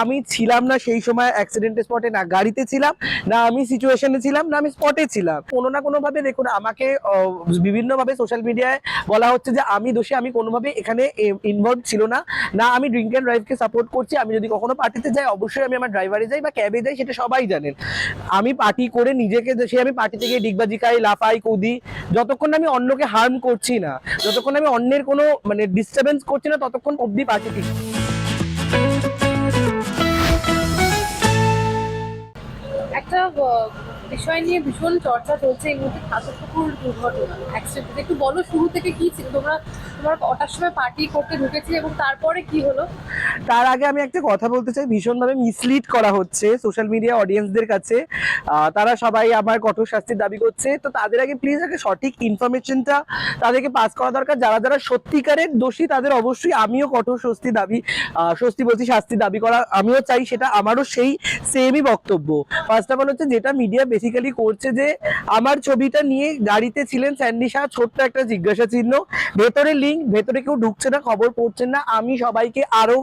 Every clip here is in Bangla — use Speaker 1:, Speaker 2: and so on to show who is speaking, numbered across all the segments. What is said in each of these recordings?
Speaker 1: আমি ছিলাম না সেই সময় অ্যাক্সিডেন্ট স্পটে না গাড়িতে ছিলাম, না আমি সিচুয়েশনে ছিলাম, না আমি স্পটে ছিলাম। কোনো না কোনো ভাবে দেখুন, আমাকে বিভিন্ন ভাবে সোশ্যাল মিডিয়ায় বলা হচ্ছে যে আমি দোষী, আমি কোনোভাবে এখানে ইনভলভ ছিল না। না, আমি ড্রিঙ্ক অ্যান্ড ড্রাইভকে সাপোর্ট করছি। আমি যদি কখনো পার্টিতে যাই, অবশ্যই আমি আমার ড্রাইভারে যাই বা ক্যাবে যাই, সেটা সবাই জানেন। আমি পার্টি করে নিজেকে, সে আমি পার্টি থেকে ডিগবাজি খাই লাফাই, কুদি, যতক্ষণ আমি অন্যকে হার্ম করছি না, যতক্ষণ আমি অন্যের কোনো মানে ডিস্টারবেন্স করছি না, ততক্ষণ অবধি পার্টি
Speaker 2: বিষয় নিয়ে ভীষণ চর্চা চলছে এই মুহূর্তে খাসপুকুর দুর্ঘটনা অ্যাক্সিডেন্ট একটু বলো শুরু থেকে কি ছিল? তোমরা তোমরা কটার সময় পার্টি করতে ঢুকেছিলে এবং তারপরে কি হলো?
Speaker 1: তার আগে আমি একটা কথা বলতে চাই, ভীষণভাবে মিসলিড করা হচ্ছে সোশ্যাল মিডিয়া অডিয়েন্সদের কাছে। তারা সবাই আমার কঠোর শাস্তির দাবি করছে। তো তাদের আগে প্লিজ আগে সঠিক ইনফরমেশনটা তাদেরকে পাস করা দরকার। যারা যারা সত্যিকারের দোষী, তাদের অবশ্যই আমিও কঠোর স্বস্তি দাবি স্বস্তি বলছি শাস্তি দাবি করা আমিও চাই, সেটা আমারও সেই সেমই বক্তব্য। ফার্স্ট অফ অল হচ্ছে যেটা মিডিয়া বেসিক্যালি করছে যে, আমার ছবিটা নিয়ে গাড়িতে ছিলেন স্যান্ডি শাহ, ছোট্ট একটা জিজ্ঞাসা চিহ্ন ভেতরে লিঙ্ক ভেতরে কেউ ঢুকছে না, খবর পড়ছেন না। আমি সবাইকে আরও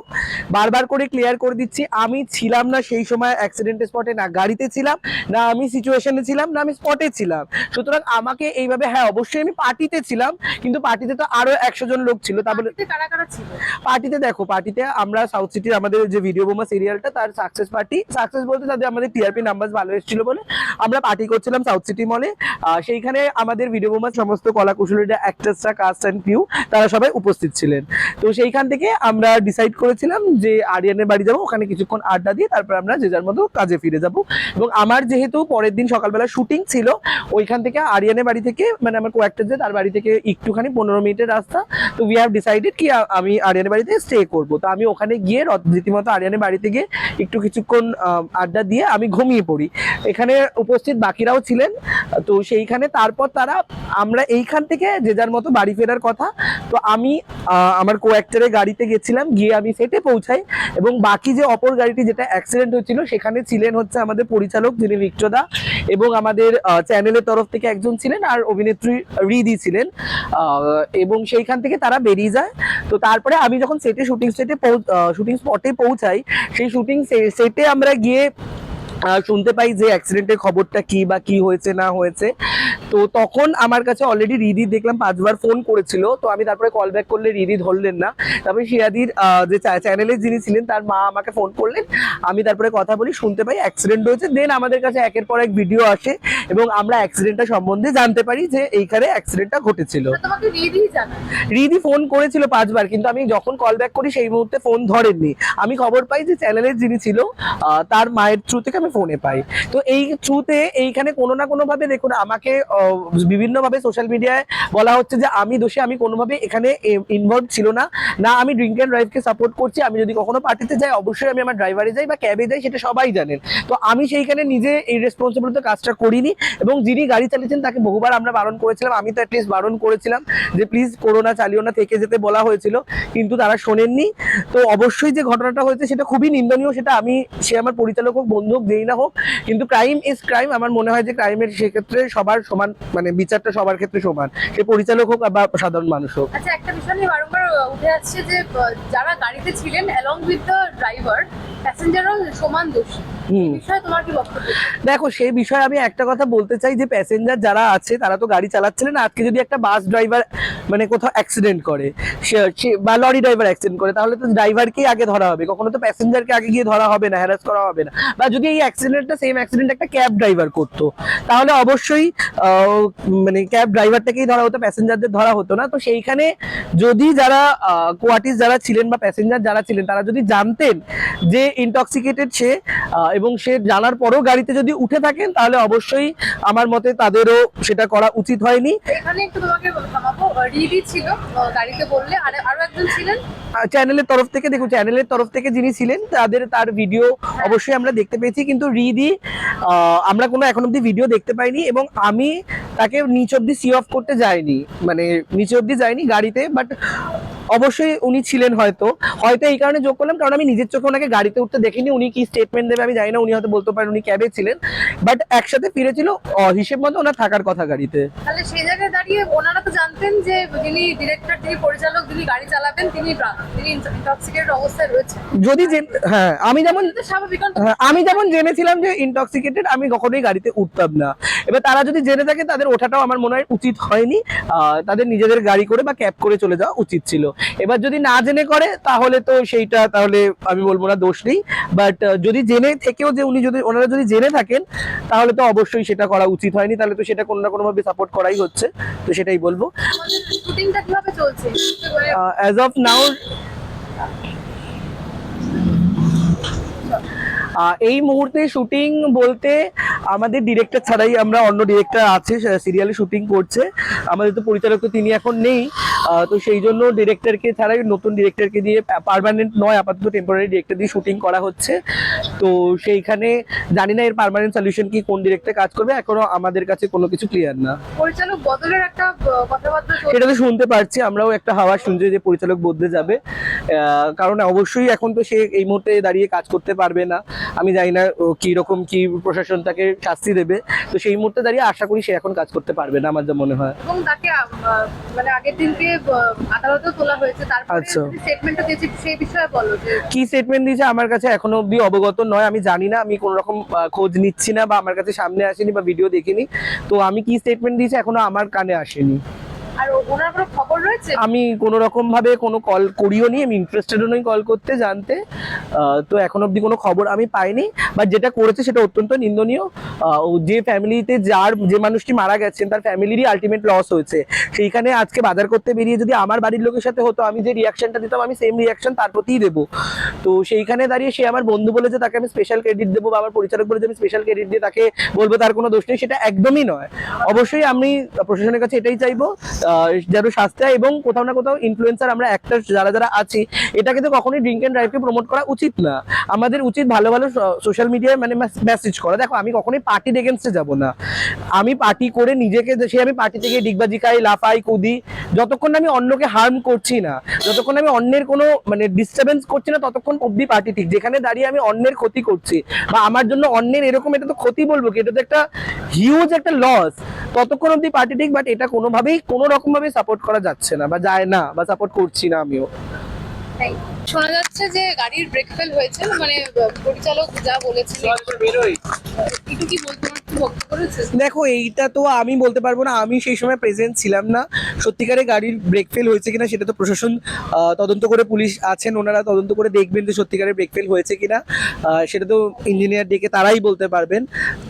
Speaker 1: বারবার করে ক্লিয়ার করে দিচ্ছি আমি ছিলাম না সেই সময় অ্যাক্সিডেন্ট স্পটে না গাড়িতে ছিলাম না আমি সিচুয়েশনে ছিলাম না আমি স্পটে ছিলাম। সুতরাং আমাকে এইভাবে হ্যাঁ অবশ্যই আমি পার্টিতে ছিলাম কিন্তু পার্টিতে তো আরও একশো জন লোক ছিল তা বলে
Speaker 2: পার্টিতে
Speaker 1: দেখো পার্টিতে আমরা সাউথ সিটির আমাদের যে ভিডিও বোমা সিরিয়ালটা তার সাকসেস পার্টি সাকসেস বলতে তাদের আমাদের টিআরপি নাম্বার ভালো এসেছিল বলে আমরা পার্টি করছিলাম সাউথ সিটি মলে সেইখানে আমাদের ভিডিও বোমার সমস্ত কলা কুশলীরা অ্যাক্টার্সরা কাস্ট অ্যান্ড কিউ তারা সবাই উপস্থিত ছিলেন। তো সেইখান থেকে আমরা ডিসাইড করেছিলাম যে আরিয়ানের বাড়ি যাব, ওখানে কিছুক্ষণ আড্ডা দিয়ে তারপর আমরা যে যার মতো কাজে ফিরে যাব। এবং আমার যেহেতু পরের দিন সকালবেলা শুটিং ছিল, ওইখান থেকে আরিয়ানের বাড়ি থেকে মানে আমার কোয়াক্টার যে তার বাড়ি থেকে একটুখানি পনেরো মিনিটের রাস্তা, তো উই হ্যাভ ডিসাইডেড কি আমি আরিয়ানের বাড়িতে স্টে করব। তো আমি ওখানে গিয়ে রত- রীতিমতো আরিয়ানের বাড়িতে গিয়ে একটু কিছুক্ষণ আড্ডা দিয়ে আমি ঘুমিয়ে পড়ি। এখানে উপস্থিত বাকিরাও ছিলেন, তো সেইখানে তারপর তারা, আমরা এইখান থেকে যে যার মতো বাড়ি ফেরার কথা, তো আমি আমার কো গাড়িতে গেছিলাম, গিয়ে আমি সেটে পৌঁছাই এবং বাকি যে অপর গাড়িটি যেটা অ্যাক্সিডেন্ট হয়েছিল সেখানে ছিলেন হচ্ছে আমাদের পরিচালক যিনি বিক্রদা এবং আমাদের চ্যানেলের তরফ থেকে একজন ছিলেন আর অভিনেত্রী রিদি ছিলেন। এবং সেইখান থেকে তারা বেরিয়ে যায়। তো তারপরে আমি যখন সেটে শুটিং সেটে শুটিং স্পটে পৌঁছাই, সেই শুটিং সেটে আমরা গিয়ে শুনতে পাই যে অ্যাক্সিডেন্টের খবরটা কি বা কি হয়েছে না হয়েছে। তো তখন আমার কাছে অলরেডি রিদি দেখলাম পাঁচবার ফোন করেছিল। তো আমি তারপরে কল ব্যাক করলে রিদি ধরলেন না। তারপরে শিয়াদির যে চ্যানেলে যিনি ছিলেন তার মা আমাকে ফোন করলেন। আমি তারপরে কথা বলি শুনতে পাই অ্যাক্সিডেন্ট হয়েছে। দেন আমাদের কাছে একের পর এক ভিডিও আসে এবং আমরা অ্যাক্সিডেন্টটা সম্বন্ধে জানতে পারি যে এইখানে অ্যাক্সিডেন্টটা ঘটেছিল।
Speaker 2: রিদি
Speaker 1: ফোন করেছিল পাঁচবার কিন্তু আমি যখন কল ব্যাক করি সেই মুহূর্তে ফোন ধরেননি। আমি খবর পাই যে চ্যানেলের যিনি ছিল তার মায়ের থ্রু থেকে আমি ফোনে পাই। তো এই থ্রুতে এইখানে কোনো না কোনো ভাবে দেখুন, আমাকে বিভিন্ন ভাবে সোশ্যাল মিডিয়ায় বলা হচ্ছে যে আমি দোষী, আমি কোনোভাবে এখানে ইনভলভ ছিল না। না, আমি ড্রিঙ্ক অ্যান্ড ড্রাইভকে সাপোর্ট করছি, আমি যদি কখনো পার্টিতে যাই, অবশ্যই আমি আমার ড্রাইভারে যাই বা ক্যাবে যাই, সেটা সবাই জানেন। তো আমি সেইখানে নিজে এই রেসপন্সিবিলিটি কাজটা করিনি এবং যিনি গাড়ি চালিয়েছেন, তাকে বহুবার আমরা বারণ করেছিলাম, আমি তো অ্যাটলিস্ট বারণ করেছিলাম যে প্লিজ করোনা চালিও না, থেকে যেতে বলা হয়েছিল, কিন্তু তারা শোনেননি। তো অবশ্যই যে ঘটনাটা হয়েছে, সেটা খুবই নিন্দনীয়, সেটা আমি, সে আমার পরিচালক হোক, বন্ধু হোক যেই না হোক, কিন্তু ক্রাইম ইজ ক্রাইম আমার মনে হয় যে ক্রাইমের সেক্ষেত্রে সবার সমান মানে বিচারটা সবার ক্ষেত্রে সমান। সে পরিচালক হোক বা সাধারণ মানুষ হোক।
Speaker 2: আচ্ছা একটা বিষয় নিয়ে বারংবার উঠে আসছে যে যারা গাড়িতে ছিলেন অ্যালং উইথ দ্য ড্রাইভার প্যাসেঞ্জারও সমান দোষী। এই
Speaker 1: হুম
Speaker 2: তোমার কি বক্তব্য?
Speaker 1: দেখো সেই বিষয়ে আমি একটা কথা বলতে চাই যে প্যাসেঞ্জার যারা আছে তারা তো গাড়ি চালাচ্ছিলেন আজকে যদি একটা বাস ড্রাইভার মানে কোথাও অ্যাক্সিডেন্ট করে বা লরি ড্রাইভার অ্যাক্সিডেন্ট করে তাহলে তো ড্রাইভারকেই আগে ধরা হবে? কখনো তো প্যাসেঞ্জারকে আগে গিয়ে ধরা হবে না হ্যারাস করা হবে না। বা যদি এই অ্যাক্সিডেন্টটা সেম অ্যাক্সিডেন্ট একটা ক্যাব ড্রাইভার করতো তাহলে অবশ্যই মানে ক্যাব ড্রাইভারটাকেই ধরা হতো প্যাসেঞ্জারদের ধরা হতো না। তো সেইখানে যদি যারা কোয়ার্টিস যারা ছিলেন বা প্যাসেঞ্জার যারা ছিলেন তারা যদি জানতেন যে ইনটক্সিকেটেড সে এবং সে জানার পরেও গাড়িতে যদি উঠে থাকেন তাহলে অবশ্যই আমার মতে তাদেরও সেটা করা উচিত হয়নি।
Speaker 2: এখানে একটু তোমাকে থামাবো রিদি ছিল গাড়িতে বললে আর আরও একজন ছিলেন?
Speaker 1: চ্যানেলের তরফ থেকে দেখুন চ্যানেলের তরফ থেকে যিনি ছিলেন তাদের তার ভিডিও অবশ্যই আমরা দেখতে পেয়েছি কিন্তু রিদি আমরা কোনো এখন অব্দি ভিডিও দেখতে পাইনি এবং আমি তাকে নিচ অব্দি সি অফ করতে যাইনি মানে নিচে অব্দি যাইনি গাড়িতে বাট অবশ্যই উনি ছিলেন হয়তো। হয়তো এই কারণে যোগ করলাম কারণ আমি নিজের চোখে ওনাকে গাড়িতে উঠতে দেখিনি। উনি কি স্টেটমেন্ট দেবে আমি জানি না উনি হয়তো বলতে পারেন উনি ক্যাবে ছিলেন। বাট একসাথে ফিরেছিল হিসেব মতো ওনার থাকার কথা গাড়িতে।
Speaker 2: তাহলে সেই জায়গায় দাঁড়িয়ে ওনারা তো জানতেন যে যিনি ডিরেক্টর যিনি পরিচালক যিনি গাড়ি চালাবেন তিনি তিনি ইনটক্সিকেটেড অবস্থায় রয়েছে
Speaker 1: যদি হ্যাঁ আমি যেমন
Speaker 2: স্বাভাবিক
Speaker 1: হ্যাঁ, আমি যেমন জেনেছিলাম যে ইনটক্সিকেটেড আমি কখনোই গাড়িতে উঠতাম না। এবার তারা যদি জেনে থাকে তাদের ওঠাটাও আমার মনে হয় উচিত হয়নি। তাদের নিজেদের গাড়ি করে বা ক্যাব করে চলে যাওয়া উচিত ছিল। এবার যদি না জেনে করে, তাহলে তো সেইটা তাহলে আমি বলব না, দোষ নেই। বাট যদি জেনে থেকেও যে উনি যদি, ওনারা যদি জেনে থাকেন, তাহলে তো অবশ্যই সেটা করা উচিত হয়নি। তাহলে তো সেটা কোনো না কোনো ভাবে সাপোর্ট করাই হচ্ছে। তো সেটাই বলব। অ্যাজ অফ নাও এই মুহূর্তে শুটিং বলতে আমাদের ডিরেক্টর ছাড়াই আমরা অন্য ডিরেক্টর আছে সিরিয়ালে শুটিং করছে। আমাদের তো পরিচালক তো তিনি এখন নেই। তো সেই জন্য ডিরেক্টরকে ছাড়াই নতুন ডিরেক্টরকে দিয়ে পারমানেন্ট নয় আপাতত টেম্পোরারি ডিরেক্টর দিয়ে শুটিং করা হচ্ছে। তো সেইখানে জানি না এর পারমানেন্ট সলিউশন কি কোন ডিরেক্টর কাজ করবে এখনও আমাদের কাছে কোনো কিছু ক্লিয়ার না।
Speaker 2: পরিচালক বদলের একটা কথাবার্তা
Speaker 1: সেটা তো শুনতে পারছি আমরাও একটা হাওয়া শুনছি যে পরিচালক বদলে যাবে। আহ, কারণ অবশ্যই এখন তো সে এই মুহূর্তে দাঁড়িয়ে কাজ করতে পারবে না। আমি জানি না ও কি রকম কি প্রশাসন তাকে শাস্তি দেবে। তো সেই মুহূর্তে দাঁড়িয়ে আশা করি সে এখন কাজ করতে পারবে না আমার যা মনে হয়।
Speaker 2: এবং তাকে মানে আগের দিনকে আহ, আদালতেও তোলা হয়েছে। তারপরে
Speaker 1: আচ্ছা।
Speaker 2: স্টেটমেন্টটা দিয়েছে সেই বিষয়ে বলো যে
Speaker 1: কি স্টেটমেন্ট দিয়েছে আমার কাছে এখনও অব্দি অবগত নয় আমি জানি না আমি কোনো রকম খোঁজ নিচ্ছি না বা আমার কাছে সামনে আসেনি বা ভিডিও দেখিনি। তো আমি কি স্টেটমেন্ট দিয়েছি এখনও আমার কানে আসেনি।
Speaker 2: আর ওনার খবর রয়েছে?
Speaker 1: আমি কোনো রকম ভাবে কোনো কল করিও নি, আমি ইন্টারেস্টেডও নই কল করতে, জানতে। তো এখন অবধি কোনো খবর আমি পাইনি বাট যেটা করেছে সেটা অত্যন্ত নিন্দনীয়। যে ফ্যামিলিতে যার, যে মানুষটি মারা গেছেন, তার ফ্যামিলিরই আলটিমেট লস হয়েছে। সেইখানে আজকে বাজার করতে বেরিয়ে যদি আমার বাড়ির লোকের সাথে হতো, আমি যে রিয়াকশনটা দিতাম, আমি সেম রিয়াকশন তার প্রতিই দেবো। তো সেইখানে দাঁড়িয়ে সে আমার বন্ধু বলে যে তাকে আমি স্পেশাল ক্রেডিট দেবো, বা আমার পরিচালক বলে যে আমি স্পেশাল ক্রেডিট দিয়ে তাকে বলব, তার কোনো দোষ নেই, সেটা একদমই নয়। অবশ্যই আমি প্রশাসনের কাছে এটাই চাইব যেন হয় এবং কোথাও না কোথাও ইনফ্লুয়েন্সার আমরা একটা যারা যারা আছি এটাকে তো কখনোই ড্রিঙ্ক অ্যান্ড ড্রাইভকে প্রমোট করা উচিত না। আমাদের উচিত ভালো ভালো সোশ্যাল মিডিয়ায় মানে মেসেজ করা। দেখো, আমি কখনোই পার্টির এগেনস্টে যাব না। আমি পার্টি করে নিজেকে, সে আমি পার্টি থেকে ডিগবাজি খাই, লাফাই, কুদি, যতক্ষণ আমি অন্যকে হার্ম করছি না, যতক্ষণ আমি অন্যের কোনো মানে ডিস্টারবেন্স করছি না, ততক্ষণ অব্দি পার্টি ঠিক। যেখানে দাঁড়িয়ে আমি অন্যের ক্ষতি করছি বা আমার জন্য অন্যের এরকম এটা তো ক্ষতি বলব কি? এটা তো একটা হিউজ একটা লস ততক্ষণ অব্দি পার্টি ঠিক বাট এটা কোনোভাবেই কোনো রকম ভাবে সাপোর্ট করা যাচ্ছে না বা যায় না বা সাপোর্ট করছি না আমিও।
Speaker 2: শোনা যাচ্ছে যে গাড়ির ব্রেক ফেল হয়েছে মানে পরিচালক যা বলেছিলেন একটু কি বলতে
Speaker 1: দেখো এইটা তো আমি বলতে পারব না আমি সেই সময় প্রেজেন্ট ছিলাম না। সত্যিকারে গাড়ির ব্রেক ফেল হয়েছে কিনা সেটা তো প্রশাসন তদন্ত করে পুলিশ আছেন ওনারা তদন্ত করে দেখবেন যে সত্যিকারের ব্রেক ফেল হয়েছে কিনা। সেটা তো ইঞ্জিনিয়ার ডেকে তারাই বলতে পারবেন।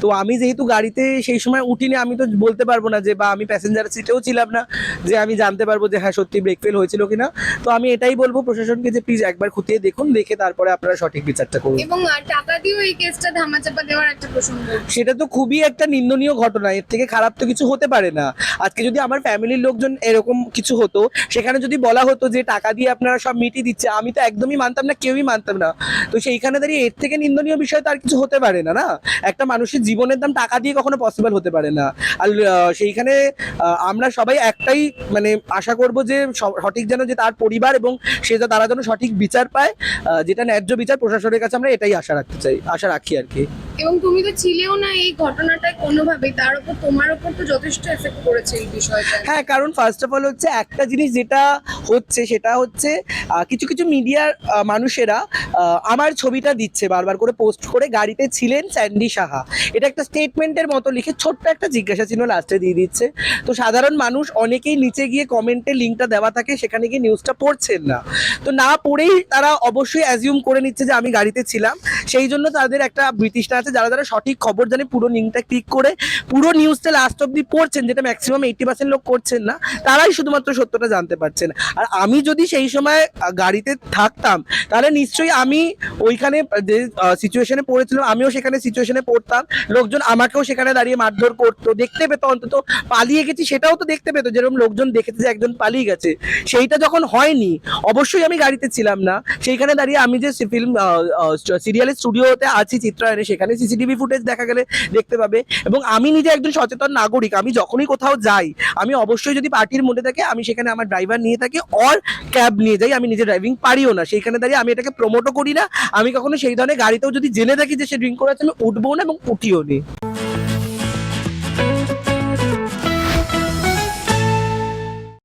Speaker 1: তো আমি যেহেতু গাড়িতে সেই সময় উঠিনি আমি তো বলতে পারব না যে বা আমি প্যাসেঞ্জার সিটেও ছিলাম না যে আমি জানতে পারব যে হ্যাঁ সত্যি ব্রেক ফেল হয়েছিল কিনা। তো আমি এটাই বলব প্রশাসনকে যে প্লিজ একবার খতিয়ে দেখুন দেখে তারপরে আপনারা সঠিক বিচারটা করুন।
Speaker 2: এবং টাকা দিয়েও এই কেসটা ধামাচাপা দেওয়ার একটা প্রসঙ্গ।
Speaker 1: সেটা তো খুবই একটা নিন্দনীয় ঘটনা, এর থেকে খারাপ তো কিছু হতে পারে না। আজকে যদি আমার ফ্যামিলির লোকজন এরকম কিছু হতো, সেখানে যদি বলা হতো যে টাকা দিয়ে আপনারা সব মিটিয়ে দিচ্ছে, আমি তো একদমই মানতাম না, কেউই মানতাম না। তো সেইখানে দাঁড়িয়ে এর থেকে নিন্দনীয় বিষয় তার কিছু হতে পারে না না? একটা মানুষের জীবনের দাম টাকা দিয়ে কখনো পসিবল হতে পারে না। আর সেইখানে আমরা সবাই একটাই মানে আশা করব যে সঠিক যেন যে তার পরিবার এবং সে যা তারা যেন সঠিক বিচার পায় যেটা ন্যায্য বিচার প্রশাসনের কাছে আমরা এটাই আশা রাখতে চাই, আশা রাখি আর কি।
Speaker 2: এবং তুমি তো ছিলেও না এই ঘটনাটায় কোনোভাবেই। তার উপর তোমার উপর তো যথেষ্ট এফেক্ট করেছে এই বিষয়টা।
Speaker 1: হ্যাঁ কারণ ফার্স্ট অফ অল হচ্ছে একটা জিনিস যেটা হচ্ছে, সেটা হচ্ছে কিছু কিছু মিডিয়ার মানুষেরা আমার ছবিটা দিচ্ছে, বারবার করে পোস্ট করে গাড়িতে ছিলেন স্যান্ডি সাহা। এটা একটা স্টেটমেন্টের মতো লিখে ছোট্ট একটা জিজ্ঞাসা চিহ্ন লাস্টে দিয়ে দিচ্ছে। তো সাধারণ মানুষ অনেকেই নিচে গিয়ে কমেন্টে লিঙ্কটা দেওয়া থাকে, সেখানে গিয়ে নিউজটা পড়ছেন না। তো না পড়েই তারা অবশ্যই অ্যাজিউম করে নিচ্ছে যে আমি গাড়িতে ছিলাম। সেই জন্য তাদের একটা ব্রিটিশটা আছে, যারা যারা সঠিক খবর জানে, পুরো লিঙ্কটা ক্লিক করে, পুরো নিউজটা লাস্ট অব্দি পড়ছেন, যেটা ম্যাক্সিমাম এইটি পার্সেন্ট লোক করছেন না, তারাই শুধুমাত্র সত্যটা জানতে পারছেন। আর আমি যদি সেই সময় গাড়িতে থাকতাম, তাহলে নিশ্চয়ই আমি ওইখানে, যে সিচুয়েশনে পড়েছিলাম, আমিও সেখানে সিচুয়েশনে পড়তাম, লোকজন আমাকেও সেখানে দাঁড়িয়ে মারধর করতো, দেখতে পেতো, অন্তত পালিয়ে গেছি, সেটাও তো দেখতে পেতো, যেরকম লোকজন দেখেছে যে একজন পালিয়ে গেছে, সেইটা যখন হয়নি, অবশ্যই আমি গাড়িতে ছিলাম না, সেইখানে দাঁড়িয়ে আমি যে ফিল্ম সিরিয়ালে স্টুডিওতে আছি চিত্রায়নে সেখানে সিসিটিভি ফুটেজ দেখা গেলে দেখতে পাবে। এবং আমি নিজে একজন সচেতন নাগরিক, আমি যখনই কোথাও যাই, আমি অবশ্যই যদি পার্টির মধ্যে থাকে, আমি সেখানে আমার ড্রাইভার নিয়ে থাকি অর ক্যাব নিয়ে যাই, আমি নিজে ড্রাইভিং পারিও না। সেইখানে দাঁড়িয়ে আমি এটাকে প্রমোটও করি না। আমি কখনো সেই ধরনের গাড়িতেও যদি জেনে থাকি যে সে ড্রিঙ্ক করে আছে আমি উঠবো না এবং উঠিও নি।